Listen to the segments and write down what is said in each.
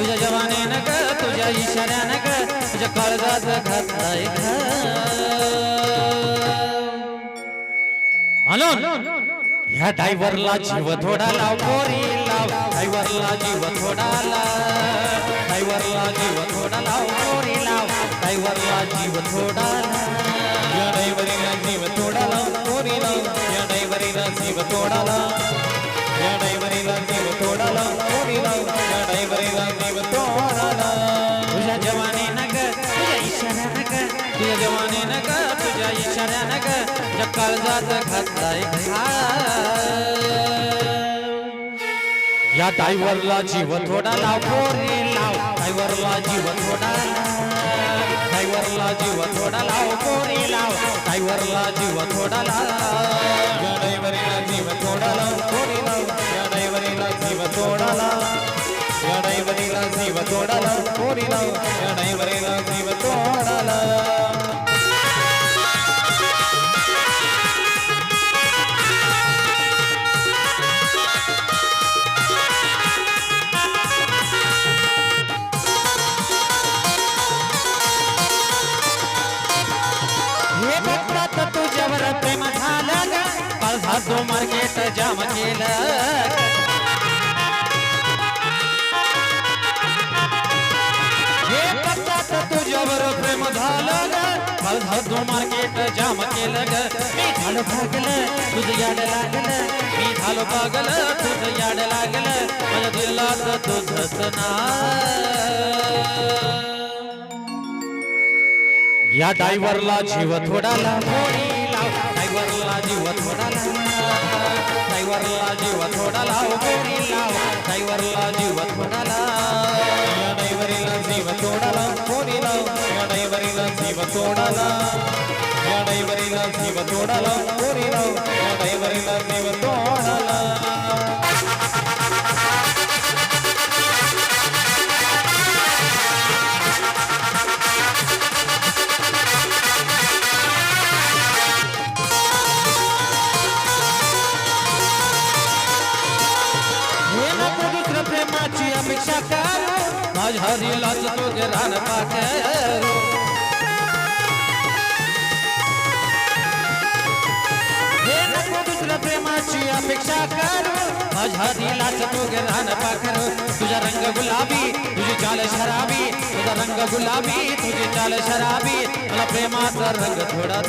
तुझ्या जवानीनं ग तुझ्या इशाऱ्यानं ग तुझ्या काळजात घातलाय म्हणून ह्या डायव्हरला जीव थोडा लाव पोरी लाव. डायव्हरला जीव थोडा लाव. डायव्हरला जीव थोडा लाव पोरी लाव. डायव्हरला जीव थोडा लाव. या डायव्हरीला जीव थोडा लाव पोरी लाव. या डायव्हरीला जीव थोडा लाव. या डायव्हर ड्रायव्हरीला तोडाला. तुझ्या जवानीनं ग तुझ्या इशाऱ्यानं ग तुझ्या जवानीनं ग तुझ्या तुझ्या काळजात घातलाय या ड्रायव्हरला जीव थोडा लाव पोरी लाव. ड्रायव्हरला जीव थोडा लाव. जीव थोडा लाव पोरी लाव. ड्रायव्हरला जीव थोडा लाव. ड्रायव्हरीला जीव तोडाला. पोरी तुझ्यावर प्रेम झालं ग. पालसा तो मार्केट जाम केलं. प्रेम झालं ग. तो मार्केट जाम केलं ग. मी झालो भागलं तुझं याड लागलं. मी झालो पागलं तुझं याड लागलं. माझ्या तुझंच ना या ड्रायव्हरला जीव थोडा लाव ड्रायव्हरला जीव थोडा ड्रायव्हरला जीव थोडा लाव गोरी लाव ड्रायव्हरला जीव थोडा लाव पोरी लाव या ड्रायव्हरीला जीव तोडाला या ड्रायव्हरीला जीव तोडाला पोरी लाव या ड्रायव्हरीला दिलाच तो रान प्रेमाची अपेक्षा कर माझ्या दिलाच तो रान पाखर तुझा रंग गुलाबी तुझी चाल शराबी तुझा रंग गुलाबी तुझी चाल शराबी मला प्रेमाचा रंग थोडा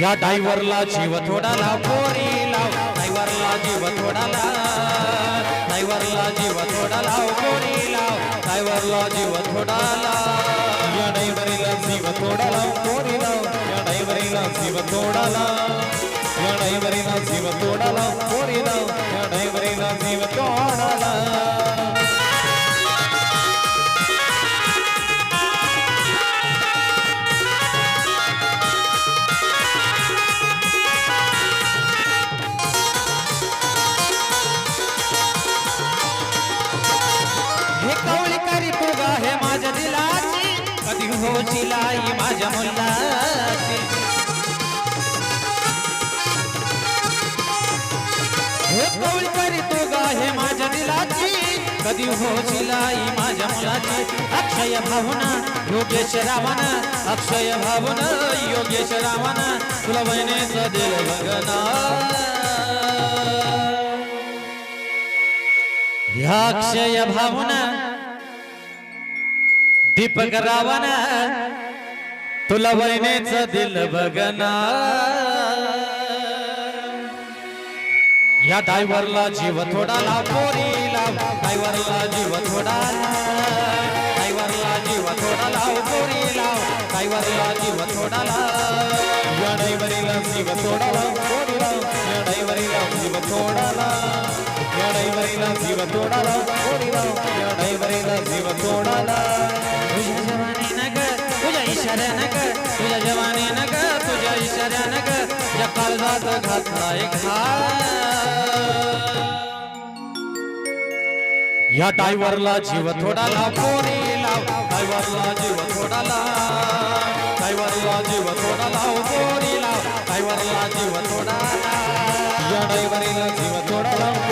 या डायव्हरला जीव थोडा लाव पोरी लाव डायव्हरला जीव थोडा लाव डायव्हरला जीव थोडा लाव पोरी लाव ड्रायव्हरला जीव थोडा लाव या ड्रायव्हरीला जीव तोडाला पोरी लाव या ड्रायव्हरीला जीव तोडाला या ड्रायव्हरीला जीव तोडाला पोरी लाव या ड्रायव्हरीला होशील माझ्या मुलाची. हे कवळी करी तू गा हे माझ्या दिलाची. कधी हो आई माझ्या मुलाची. अक्षय भावना योगेश रावण. अक्षय भावना योगेश रावण. तुला बहिणीचं दिल बघना ह्या अक्षय भावना दीपक रावण तुला वहिनेच दिल बघना. या डायव्हरला जीव थोडा लाव पोरी लाव ड्रायव्हरला जीव थोडा. डायव्हरला जीव थोडा लाव पोरी लाव ड्रायव्हरला जीव थोडा लाव या डायव्हरीला जीव तोडाला पोरी लाव या डायव्हरीला जीव तोडाला या ड्रायव्हरीला जीव तोडाला. या ड्रायव्हरीला जीव तोडाला. तुझ्या जवानीनं ग तुझ्या इशाऱ्यानं ग तुझ्या घा या ड्रायव्हरला जीव थोडा लाव पोरी लाव ड्रायव्हरला जीव थोडा लाव ड्रायव्हरला जीव थोडा लाव पोरी लाव डायव्हरीला जीव कोणीला या डायव्हरीला जीव तोडाला.